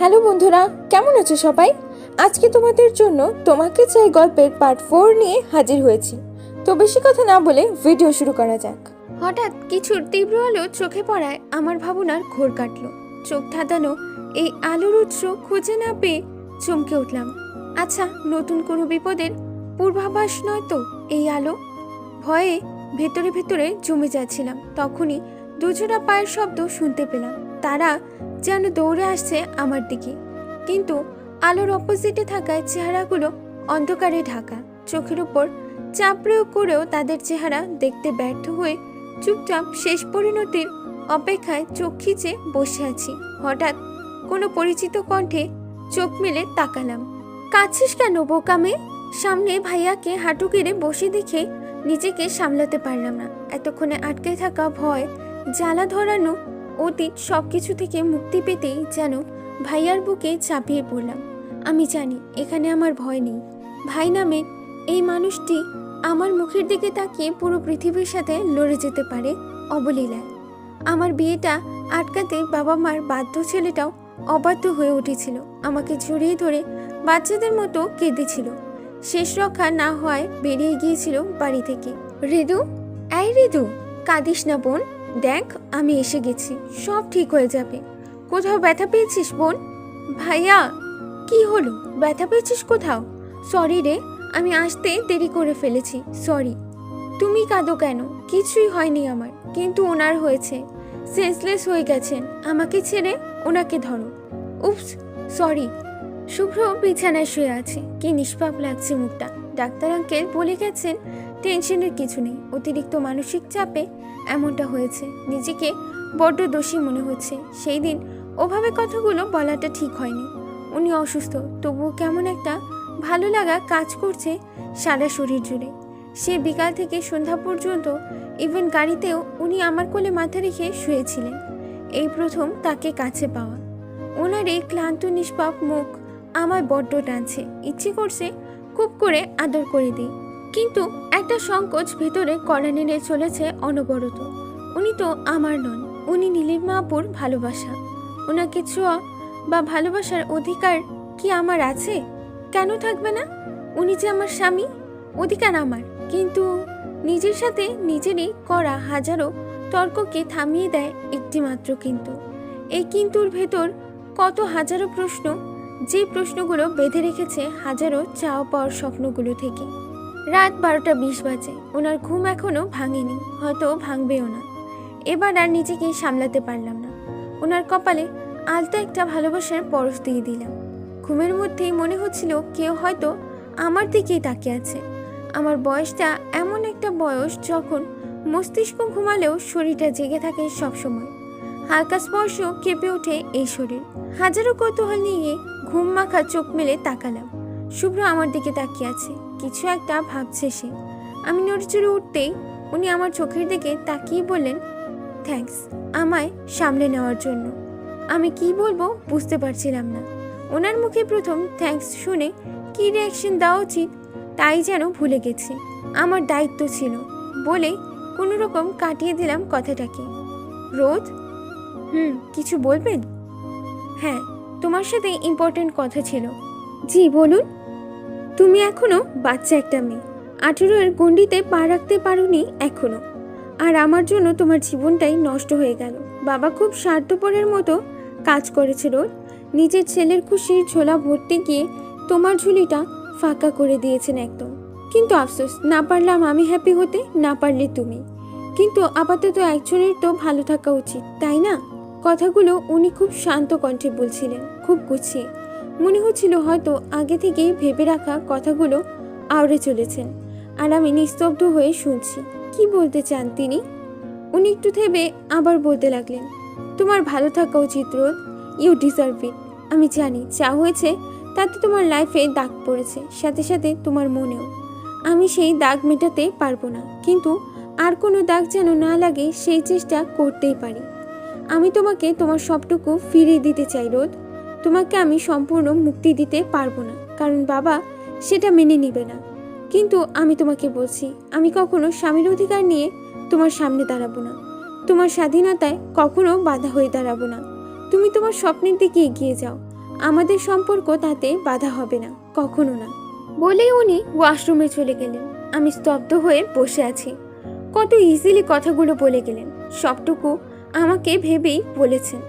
Hello বন্ধুরা, কেমন আছো সবাই? আজকে তোমাদের জন্য তোমাকে চাই গল্পের পার্ট ফোর নিয়ে হাজির হয়েছি। তো বেশি কথা না বলে ভিডিও শুরু করা যাক। হঠাৎ কিছুর তীব্র আলো চোখে পড়ায় আমার ভাবনার ঘোর কাটলো। চোখ ধাঁধানো এই আলোর উৎস খুঁজে না পেয়ে চমকে উঠলাম। আচ্ছা নতুন কোনো বিপদের পূর্বাভাস নয় তো এই আলো? ভয়ে ভেতরে ভেতরে জমে যাচ্ছিলাম, তখনই দুজোড়া পায়ের শব্দ শুনতে পেলাম। তারা যেন দৌড়ে আসছে আমার দিকে। কিন্তু আলোর অপোজিটে থাকায় চেহারাগুলো অন্ধকারে ঢাকা। চোখের উপর চাপ প্রয়োগ করেও তাদের চেহারা দেখতে ব্যর্থ হয়ে চুপচাপ শেষ পরিণতির অপেক্ষায় চোখ খিচে বসে আছি। হঠাৎ কোনো পরিচিত কণ্ঠে চোখ মেলে তাকালাম। কাছিস কেন বোকামে সামনে ভাইয়াকে হাঁটু কেড়ে বসে দেখে নিজেকে সামলাতে পারলাম না। এতক্ষণে আটকে থাকা ভয় জ্বালা ধরানো, অতীত সব কিছু থেকে মুক্তি পেতেই যেন ভাইয়ার বুকে চাপিয়ে পড়লাম। আমি জানি, এখানে আমার ভয় নেই। ভাই নামের এই মানুষটি আমার মুখের দিকে তাকিয়ে পুরো পৃথিবীর সাথে লড়ে যেতে পারে, অবলীলায়। আমার বিয়েটা আটকাতে বাবা মার বাধ্য ছেলেটাও অবাধ্য হয়ে উঠেছিল। আমাকে জড়িয়ে ধরে বাচ্চাদের মতো কেঁদেছিল। শেষ রক্ষা না হওয়ায় বেরিয়ে গিয়েছিল বাড়ি থেকে। ঋদু এই ঋদু কাঁদিস না বোন। দেখ, আমি এসে গেছি। সব ঠিক হয়ে যাবে। কোথাও ব্যথা পেয়েছিস, বোন? ভাইয়া, কি হলো? ব্যথা পেয়েছিস কোথাও? সরি রে, আমি আসতে দেরি করে ফেলেছি। সরি। তুমি কাঁদো কেন? কিছুই হয়নি আমার, কিন্তু ওনার হয়েছে। সেন্সলেস হয়ে গেছেন। আমাকে ছেড়ে ওনাকে ধরো। Oops sorry. শুভ্র বিছানায় শুয়ে আছে। কি নিষ্পাপ লাগছে মুখটা। ডাক্তার আঙ্কেল বলে গেছেন টেনশনের কিছু নেই। অতিরিক্ত মানসিক চাপে এমনটা হয়েছে। নিজেকে বড্ড দোষী মনে হচ্ছে। সেই দিন ওভাবে কথাগুলো বলাটা ঠিক হয়নি। উনি অসুস্থ। তবুও কেমন একটা ভালো লাগা কাজ করছে সারা শরীর জুড়ে। সে বিকাল থেকে সন্ধ্যা পর্যন্ত ইভেন গাড়িতেও উনি আমার কোলে মাথা রেখে শুয়েছিলেন। এই প্রথম তাকে কাছে পাওয়া। ওনার এই ক্লান্ত, নিষ্পাপ মুখ আমার বড্ড টানছে। ইচ্ছে করছে খুব করে আদর করে দিই। কিন্তু একটা সংকোচ ভেতরে কড়া নেড়ে চলেছে অনবরত। উনি তো আমার নন, উনি নীলিমা আপুর ভালোবাসা। ওনাকে ছোঁয়া বা ভালোবাসার অধিকার কি আমার আছে? কেন থাকবে না? উনি যে আমার স্বামী, অধিকার আমার। কিন্তু নিজের সাথে নিজেরই করা হাজারো তর্ককে থামিয়ে দেয় একটি মাত্র কিন্তু। এই কিন্তুর ভেতর কত হাজারো প্রশ্ন, যে প্রশ্নগুলো বেঁধে রেখেছে হাজারো চাওয়া পাওয়ার স্বপ্নগুলো থেকে। রাত বারোটা বিশ বাজে। ওনার ঘুম এখনও ভাঙেনি, হয়তো ভাঙবেও না। এবার আর নিজেকে সামলাতে পারলাম না। ওনার কপালে আলতো একটা ভালোবাসার পরশ দিয়ে দিলাম। ঘুমের মধ্যেই মনে হচ্ছিল কেউ হয়তো আমার দিকেই তাকিয়ে আছে। আমার বয়সটা এমন একটা বয়স যখন মস্তিষ্ক ঘুমালেও শরীরটা জেগে থাকে সবসময়। হালকা স্পর্শ কেঁপে ওঠে এই শরীর। হাজারো কৌতূহল নিয়ে ঘুম মাখা চোখ মেলে তাকালাম। শুভ্র আমার দিকে তাকিয়ে আছে। কিছু একটা ভাবছে সে। আমি নড়চড়ে উঠতেই উনি আমার চোখের দিকে তাকিয়ে বললেন থ্যাঙ্কস আমায় সামলে নেওয়ার জন্য। আমি কি বলব বুঝতে পারছিলাম না। ওনার মুখে প্রথম থ্যাঙ্কস শুনে কি রিয়াকশন দেওয়া উচিত তাই যেন ভুলে গেছি। আমার দায়িত্ব ছিল বলে কোনো রকম কাটিয়ে দিলাম কথাটাকে। রোদ? হুম, কিছু বলবেন? হ্যাঁ তোমার সাথে ইম্পর্টেন্ট কথা ছিল। জি, বলুন। তুমি এখনও বাচ্চা একটা মেয়ে। আঠেরোর গণ্ডিতে পা রাখতে পারোনি এখনও। আর আমার জন্য তোমার জীবনটাই নষ্ট হয়ে গেল। বাবা খুব স্বার্থপরের মতো কাজ করেছে রোদ নিজের ছেলের খুশির ঝোলা ভরতে গিয়ে তোমার ঝুলিটা ফাঁকা করে দিয়েছেন একদম। কিন্তু আফসোস, না পারলাম আমি হ্যাপি হতে, না পারলে তুমি। কিন্তু আপাতত একজনের তো ভালো থাকা উচিত, তাই না? কথাগুলো উনি খুব শান্ত কণ্ঠে বলছিলেন, খুব গুছিয়ে। মনে হচ্ছিল হয়তো আগে থেকেই ভেবে রাখা কথাগুলো আওড়ে চলেছেন। আর আমি নিস্তব্ধ হয়ে শুনছি। কি বলতে চান তিনি? উনি একটু থেমে আবার বলতে লাগলেন, তোমার ভালো থাকা উচিত, রোদ। ইউ ডিজার্ভ ইট আমি জানি, যা হয়েছে তাতে তোমার লাইফে দাগ পড়েছে, সাথে সাথে তোমার মনেও। আমি সেই দাগ মেটাতে পারব না, কিন্তু আর কোনো দাগ যেন না লাগে সেই চেষ্টা করতেই পারি। আমি তোমাকে তোমার সবটুকু ফিরিয়ে দিতে চাই, রোদ। তোমাকে আমি সম্পূর্ণ মুক্তি দিতে পারব না, কারণ বাবা সেটা মেনে নিবে না। কিন্তু আমি তোমাকে বলছি, আমি কখনো স্বামীর অধিকার নিয়ে তোমার সামনে দাঁড়াবো না। তোমার স্বাধীনতায় কখনো বাধা হয়ে দাঁড়াবো না। তুমি তোমার স্বপ্নের দিকে এগিয়ে যাও। আমাদের সম্পর্ক তাতে বাধা হবে না, কখনো না। বলেই উনি ওয়াশরুমে চলে গেলেন। আমি স্তব্ধ হয়ে বসে আছি। কত ইজিলি কথাগুলো বলে গেলেন। সবটুকু আমাকে ভেবেই বলেছেন।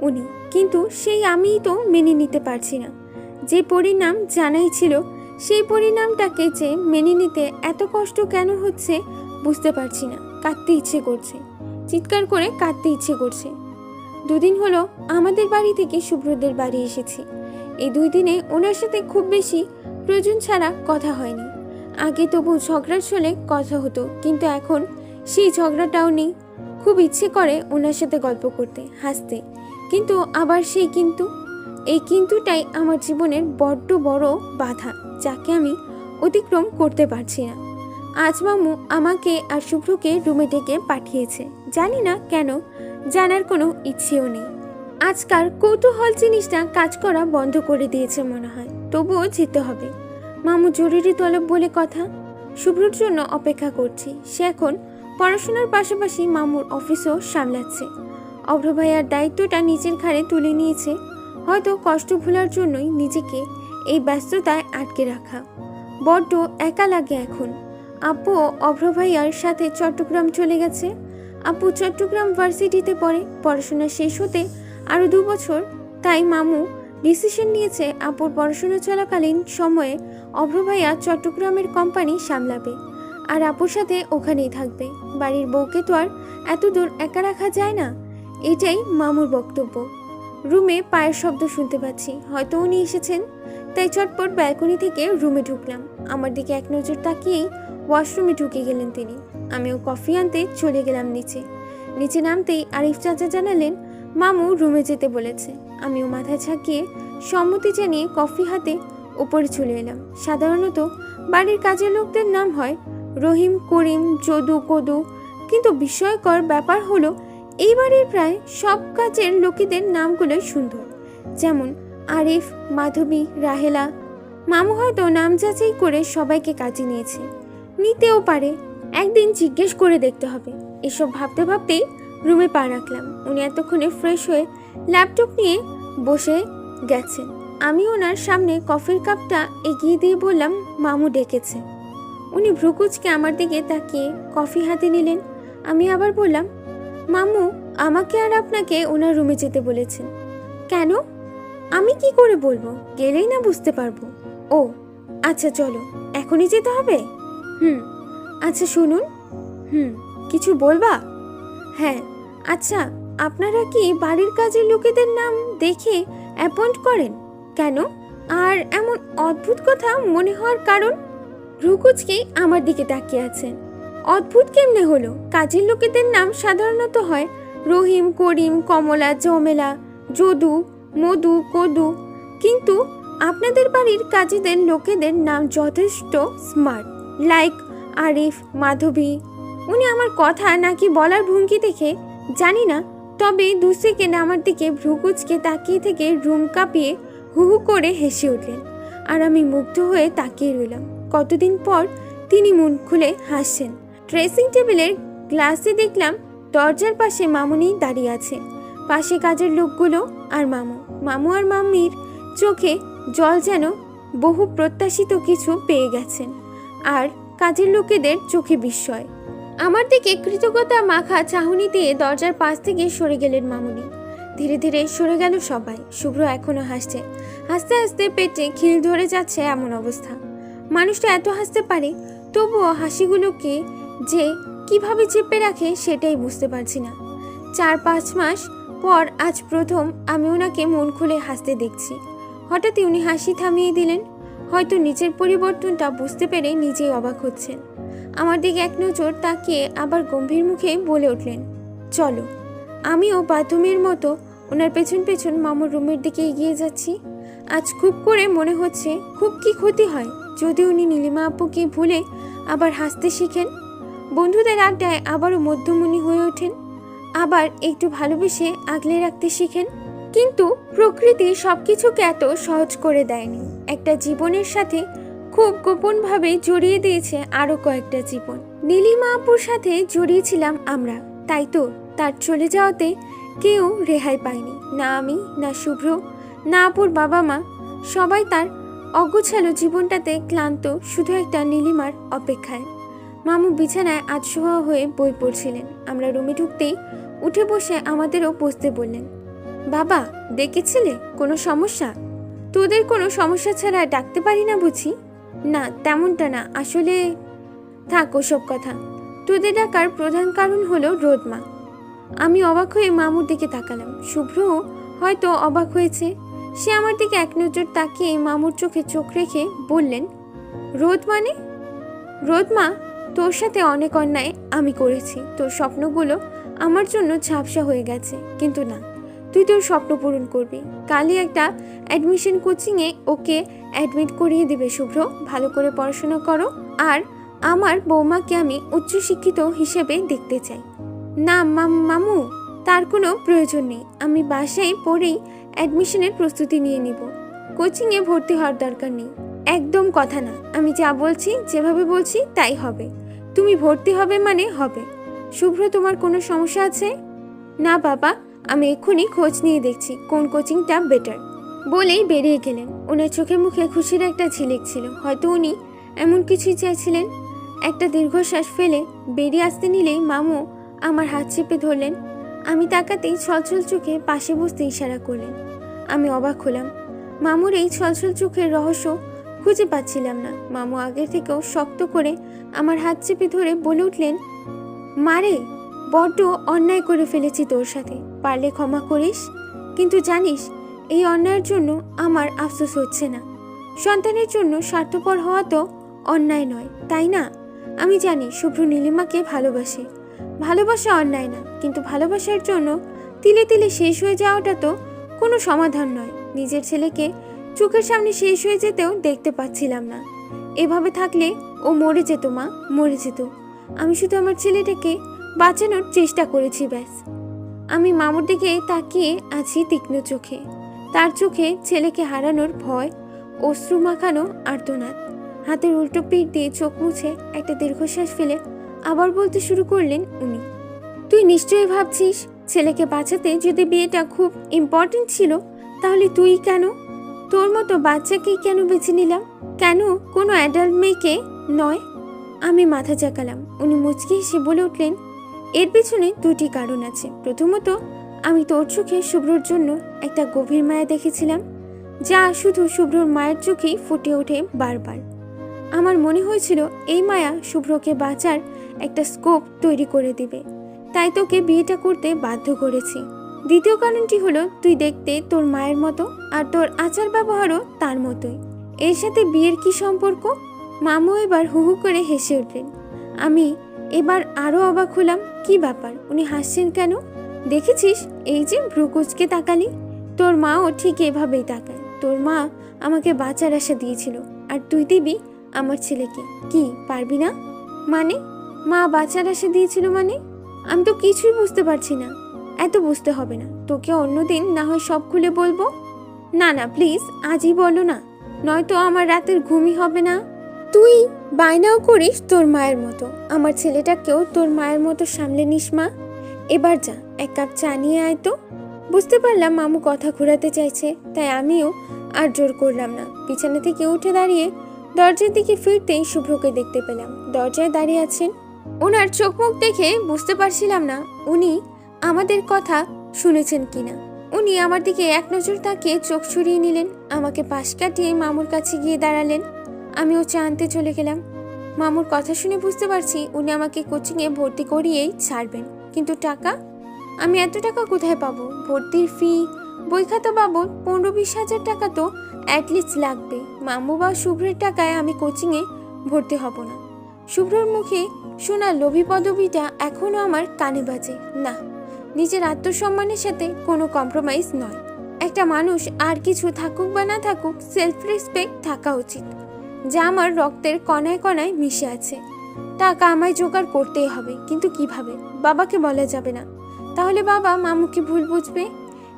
উনি। কিন্তু সেই আমিই তো মেনে নিতে পারছি না। যে পরিণাম জানাই ছিল, সেই পরিণামটাকে যে মেনে নিতে এত কষ্ট কেন হচ্ছে বুঝতে পারছি না। কাঁদতে ইচ্ছে করছে। চিৎকার করে কাঁদতে ইচ্ছে করছে। দুদিন হলো আমাদের বাড়ি থেকে শুভ্রদের বাড়ি এসেছি। এই দুই দিনে ওনার সাথে খুব বেশি প্রয়োজন ছাড়া কথা হয়নি। আগে তবু ঝগড়ার ছলে কথা হতো, কিন্তু এখন সেই ঝগড়াটাও নেই। খুব ইচ্ছে করে ওনার সাথে গল্প করতে, হাসতে। কিন্তু আবার সেই কিন্তু। এই কিন্তুটাই আমার জীবনের বড্ড বড় বাধা, যাকে আমি অতিক্রম করতে পারছি না। আজ মামু আমাকে আর শুভ্রকে রুমে ডেকে পাঠিয়েছে। জানি না কেন, জানার কোনো ইচ্ছেও নেই। আজকাল কৌতূহল জিনিসটা কাজ করা বন্ধ করে দিয়েছে মনে হয়। তবুও যেতে হবে। মামু জরুরি তলব বলে কথা, শুভ্রর জন্য অপেক্ষা করছি। সে এখন পড়াশোনার পাশাপাশি মামুর অফিসও সামলাচ্ছে। অভ্র ভাইয়ার দায়িত্বটা নিজের ঘাড়ে তুলে নিয়েছে। হয়তো কষ্ট ভোলার জন্যই নিজেকে এই ব্যস্ততায় আটকে রাখা। বড্ড একা লাগে এখন। আপু অভ্র ভাইয়ার সাথে চট্টগ্রাম চলে গেছে। আপু চট্টগ্রাম ভার্সিটিতে পড়ে, পড়াশোনা শেষ হতে আরও দু বছর। তাই মামু ডিসিশন নিয়েছে আপুর পড়াশোনা চলাকালীন সময়ে অভ্র ভাইয়া চট্টগ্রামের কোম্পানি সামলাবে। আর আপুর সাথে ওখানেই থাকবে। বাড়ির বউকে তো আর এত দূর একা রাখা যায় না। এটাই মামুর বক্তব্য। রুমে পায়ের শব্দ শুনতে পাচ্ছি। হয়তো উনি এসেছেন। তাই চটপট ব্যালকনি থেকে রুমে ঢুকলাম। আমার দিকে এক নজর তাকিয়েই ওয়াশরুমে ঢুকে গেলেন তিনি। আমিও কফি আনতে চলে গেলাম নিচে। নিচে নামতেই আরিফ চাচা জানালেন, মামু রুমে যেতে বলেছে। আমিও মাথা ঝাঁকিয়ে সম্মতি জানিয়ে কফি হাতে উপরে চলে এলাম। সাধারণত বাড়ির কাজের লোকদের নাম হয় রহিম, করিম, যদু, কদু। কিন্তু বিস্ময়কর ব্যাপার হলো এই বাড়ির প্রায় সব কাজের লোকেদের নামগুলোই সুন্দর। যেমন আরিফ, মাধবী, রাহেলা। মামু হয়তো নাম যাচাই করে সবাইকে কাজে নিয়েছে। নিতেও পারে। একদিন জিজ্ঞেস করে দেখতে হবে। এসব ভাবতে ভাবতেই রুমে পা রাখলাম। উনি এতক্ষণে ফ্রেশ হয়ে ল্যাপটপ নিয়ে বসে গেছেন। আমি ওনার সামনে কফির কাপটা এগিয়ে দিয়ে বললাম, মামু ডেকেছে। উনি ভ্রুকুচকে আমার দিকে তাকিয়ে কফি হাতে নিলেন। আমি আবার বললাম মামু, আমাকে আর আপনাকে ওনার রুমে যেতে বলেছেন। কেন? আমি কি করে বলব? গেলেই না বুঝতে পারব। ও আচ্ছা চলো, এখনই যেতে হবে? হুম আচ্ছা শুনুন। হুম, কিছু বলবা? হ্যাঁ আচ্ছা আপনারা কি বাড়ির কাজের লোকেদের নাম দেখে অ্যাপয়েন্ট করেন? কেন? আর এমন অদ্ভুত কথা মনে হওয়ার কারণ? রুকুচকে আমার দিকে তাকিয়ে আছেন। অদ্ভুত কেমনে হলো? কাজের লোকেদের নাম সাধারণত হয় রহিম, করিম, কমলা জমেলা যদু, মধু, কদু। কিন্তু আপনাদের বাড়ির কাজীদের লোকেদের নাম যথেষ্ট স্মার্ট লাইক আরিফ, মাধবী। উনি আমার কথা নাকি বলার ভঙ্গি দেখে? জানি না। তবে দু সেকেন্ড আমার দিকে ভ্রুকুচকে তাকিয়ে থেকে রুম কাঁপিয়ে হু হু করে হেসে উঠলেন। আর আমি মুগ্ধ হয়ে তাকিয়ে রইলাম। কতদিন পর তিনি মন খুলে হাসছেন। ড্রেসিং টেবিলের গ্লাসে দেখলাম দরজার পাশে মামুনি দাঁড়িয়ে আছে। পাশে কাজের লোকগুলো আর মামু। মামু আর মাম্মির চোখে জল যেন বহু প্রত্যাশিত কিছু পেয়ে গেছেন। আর কাজের লোকেদের চোখে বিস্ময়। আমার দিকে কৃতজ্ঞতা মাখা চাহনি দিয়ে দরজার পাশ থেকে সরে গেলেন মামুনি। ধীরে ধীরে সরে গেল সবাই। শুভ্র এখনও হাসছে। হাসতে হাসতে পেটে খিল ধরে যাচ্ছে এমন অবস্থা। মানুষটা এত হাসতে পারে, তবুও হাসিগুলোকে যে কীভাবে চেপে রাখে সেটাই বুঝতে পারছি না। চার পাঁচ মাস পর আজ প্রথম আমি ওনাকে মন খুলে হাসতে দেখছি। হঠাৎই উনি হাসি থামিয়ে দিলেন। হয়তো নিজের পরিবর্তনটা বুঝতে পেরে নিজেই অবাক হচ্ছেন। আমার দিকে এক নজর তাকিয়ে আবার গম্ভীর মুখে বলে উঠলেন, চলো, আমিও বাথরুমের মতো ওনার পেছন পেছন মামুর রুমের দিকে এগিয়ে যাচ্ছি। আজ খুব করে মনে হচ্ছে খুব কি ক্ষতি হয়। যদি উনি নীলিমা আপুকে ভুলে আবার হাসতে শিখেন বন্ধুদের আড্ডায় আবারও মধ্যমণি হয়ে ওঠেন। আবার একটু ভালোবেসে আগলে রাখতে শিখেন। কিন্তু প্রকৃতি সব কিছুকে এত সহজ করে দেয়নি। একটা জীবনের সাথে খুব গোপনভাবে জড়িয়ে দিয়েছে আরও কয়েকটা জীবন। নীলিমা আপুর সাথে জড়িয়েছিলাম আমরা। তাই তো, তার চলে যাওয়াতে কেউ রেহাই পায়নি। না আমি, না শুভ্র, না আপুর বাবা মা সবাই তার অগোছালো জীবনটাতে ক্লান্ত শুধু একটা নীলিমার অপেক্ষায়। মামু বিছানায় আতসোহা হয়ে বই পড়ছিলেন। আমরা রুমে ঢুকতেই উঠে বসে আমাদেরও বসতে বললেন, বাবা ডেকেছিলে কোনো সমস্যা? তোদের কোনো সমস্যা ছাড়া ডাকতে পারি না বুঝি? না, তেমনটা না, আসলে থাক ওসব কথা। তোদের ডাকার প্রধান কারণ হলো রোদমা আমি অবাক হয়ে মামুর দিকে তাকালাম। শুভ্র হয়তো অবাক হয়েছে। সে আমার দিকে এক নজর তাকিয়ে মামুর চোখে চোখ রেখে বললেন, রোদ মানে? রোদ, মা তোর সাথে অনেক অন্যায় আমি করেছি। তোর স্বপ্নগুলো আমার জন্য ঝাপসা হয়ে গেছে। কিন্তু না, তুই তোর স্বপ্ন পূরণ করবি। কালই একটা অ্যাডমিশন কোচিংয়ে ওকে অ্যাডমিট করিয়ে দেবে, শুভ্র। ভালো করে পড়াশোনা করো। আর আমার বৌমাকে আমি উচ্চশিক্ষিত হিসেবে দেখতে চাই। না মাম- মামু, তার কোনো প্রয়োজন নেই। আমি বাসায় পড়েই অ্যাডমিশনের প্রস্তুতি নিয়ে নিব। কোচিংয়ে ভর্তি হওয়ার দরকার নেই। একদম কথা না। আমি যা বলছি, যেভাবে বলছি, তাই হবে। তুমি ভর্তি হবে মানে হবে। শুভ্র, তোমার কোনো সমস্যা আছে? না বাবা, আমি এক্ষুনি খোঁজ নিয়ে দেখছি কোন কোচিংটা বেটার। বলেই বেরিয়ে গেলেন। ওনার চোখে মুখে খুশির একটা ঝিলিক ছিল। হয়তো উনি এমন কিছুই চাইছিলেন একটা দীর্ঘশ্বাস ফেলে বেরিয়ে আসতে নিলেই মামু আমার হাত চেপে ধরলেন। আমি তাকাতেই ছলছল চোখে পাশে বসতে ইশারা করলেন। আমি অবাক হলাম। মামুর এই ছলছল চোখের রহস্য খুঁজে পাচ্ছিলাম না। মামু আগের থেকেও শক্ত করে আমার হাত চেপে ধরে বলে উঠলেন মারে বড্ড অন্যায় করে ফেলেছি তোর সাথে। পারলে ক্ষমা করিস, কিন্তু জানিস, এই অন্যায়ের জন্য আমার আফসোস হচ্ছে না। সন্তানের জন্য স্বার্থপর হওয়া তো অন্যায় নয়, তাই না? আমি জানি শুভ্র নীলিমাকে ভালোবাসে। ভালোবাসা অন্যায় না, কিন্তু ভালোবাসার জন্য তিলে তিলে শেষ হয়ে যাওয়াটা তো কোনো সমাধান নয়। নিজের ছেলেকে চোখের সামনে শেষ হয়ে যেতেও দেখতে পাচ্ছিলাম না। এভাবে থাকলে ও মরে যেত মা, মরে যেত। আমি শুধু আমার ছেলেটাকে বাঁচানোর চেষ্টা করেছি, ব্যাস। আমি মামুর দিকে তাকিয়ে আছি তীক্ষ্ণ চোখে। তার চোখে ছেলেকে হারানোর ভয়, অশ্রু মাখানো আর্তনাদ। হাতের উল্টো পিঠ দিয়ে চোখ মুছে একটা দীর্ঘশ্বাস ফেলে আবার বলতে শুরু করলেন উনি। তুই নিশ্চয়ই ভাবছিস ছেলেকে বাঁচাতে যদি বিয়েটা খুব ইম্পর্টেন্ট ছিল, তাহলে তুই কেন তোর মতো বাচ্চাকে কেন বেছে নিলাম? কেন কোনো অ্যাডাল্ট মেয়েকে? নয়। আমি মাথা চাকালাম। উনি মুচকি হেসে বলে উঠলেন, এর পেছনে দুটি কারণ আছে। প্রথমত, আমি তোর চোখে শুভ্রর জন্য একটা গভীর মায়া দেখেছিলাম, যা শুধু শুভ্রর মায়ের চোখেই ফুটে ওঠে বারবার। আমার মনে হয়েছিল এই মায়া শুভ্রকে বাঁচার একটা স্কোপ তৈরি করে দিবে। তাই তোকে বিয়েটা করতে বাধ্য করেছি। দ্বিতীয় কারণটি হলো, তুই দেখতে তোর মায়ের মতো আর তোর আচার ব্যবহারও তার মতোই। এর সাথে বিয়ের কি সম্পর্ক? মামু এবার হু হু করে হেসে উঠলেন। আমি এবার আরও অবাক হলাম, কি ব্যাপার? উনি হাসছেন কেন? দেখেছিস এই যে ভ্রুকুচকে তাকালি? তোর মাও ঠিক এভাবেই তাকায়। তোর মা আমাকে বাঁচার আশা দিয়েছিল, আর তুই দিবি আমার ছেলেকে। কি, পারবি না? মানে? মা বাঁচার আশা দিয়েছিল মানে? আমি তো কিছুই বুঝতে পারছি না। এত বুঝতে হবে না। তোকে অন্যদিন না হয় সব খুলে বলব? না না প্লিজ আজই বলো না। নয়তো আমার রাতের ঘুমই হবে না। তুই বায়নাও করিস তোর মায়ের মতো। আমার ছেলেটাকেও তোর মায়ের মতো সামলে নিস, মা। এবার যা, এক কাপ চা নিয়ে আয় তো। বুঝতে পারলাম মামু কথা ঘোরাতে চাইছে, তাই আমিও আর জোর করলাম না। বিছানা থেকে উঠে দাঁড়িয়ে দরজার দিকে ফিরতেই শুভ্রকে দেখতে পেলাম। দরজায় দাঁড়িয়ে আছেন। ওনার চোখ মুখ দেখে বুঝতে পারছিলাম না, উনি আমাদের কথা শুনেছেন কিনা? উনি আমার দিকে এক নজর তাকিয়ে চোখ সরিয়ে নিলেন, আমাকে পাশ কাটিয়ে মামুর কাছে গিয়ে দাঁড়ালেন। আমিও চা আনতে চলে গেলাম। মামুর কথা শুনে বুঝতে পারছি উনি আমাকে কোচিংয়ে ভর্তি করিয়েই ছাড়বেন। কিন্তু টাকা? আমি এত টাকা কোথায় পাবো? ভর্তির ফি? বই খাতা বাবদ পনেরো বিশ হাজার টাকা তো অ্যাটলিস্ট লাগবে। মামু বা শুভ্রের টাকায় আমি কোচিংয়ে ভর্তি হব না। শুভ্রর মুখে শোনা লোভী পদবিটা এখনও আমার কানে বাজে। না। নিজের আত্মসম্মানের সাথে কোনো কম্প্রোমাইজ নয়। একটা মানুষ আর কিছু থাকুক বা না থাকুক সেলফ রেসপেক্ট থাকা উচিত। যা আমার রক্তের কণায় কণায় মিশে আছে। টাকা আমায় জোগাড় করতেই হবে, কিন্তু কীভাবে? বাবাকে বলা যাবে না। তাহলে বাবা মামুকে ভুল বুঝবে?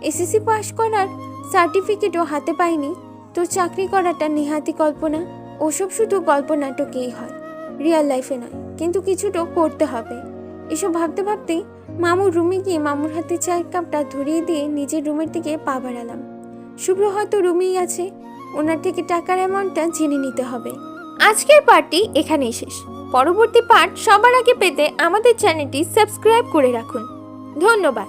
এসএসসি পাশ করার সার্টিফিকেটও হাতে পাইনি তো চাকরি করাটা নেহাতি কল্পনা? ওসব শুধু গল্প নাটকেই হয়। রিয়েল লাইফে নয়, কিন্তু কিছুটা করতে হবে। এসব ভাবতে ভাবতেই মামুর রুমে গিয়ে মামুর হাতে চায়ের কাপটা ধরিয়ে দিয়ে নিজের রুমের দিকে পা বাড়ালাম। শুভ্র হয়তো রুমেই আছে। ওনার থেকে টাকার অ্যামাউন্টটা জেনে নিতে হবে। আজকের পার্টটি এখানেই শেষ। পরবর্তী পার্ট সবার আগে পেতে আমাদের চ্যানেলটি সাবস্ক্রাইব করে রাখুন। ধন্যবাদ।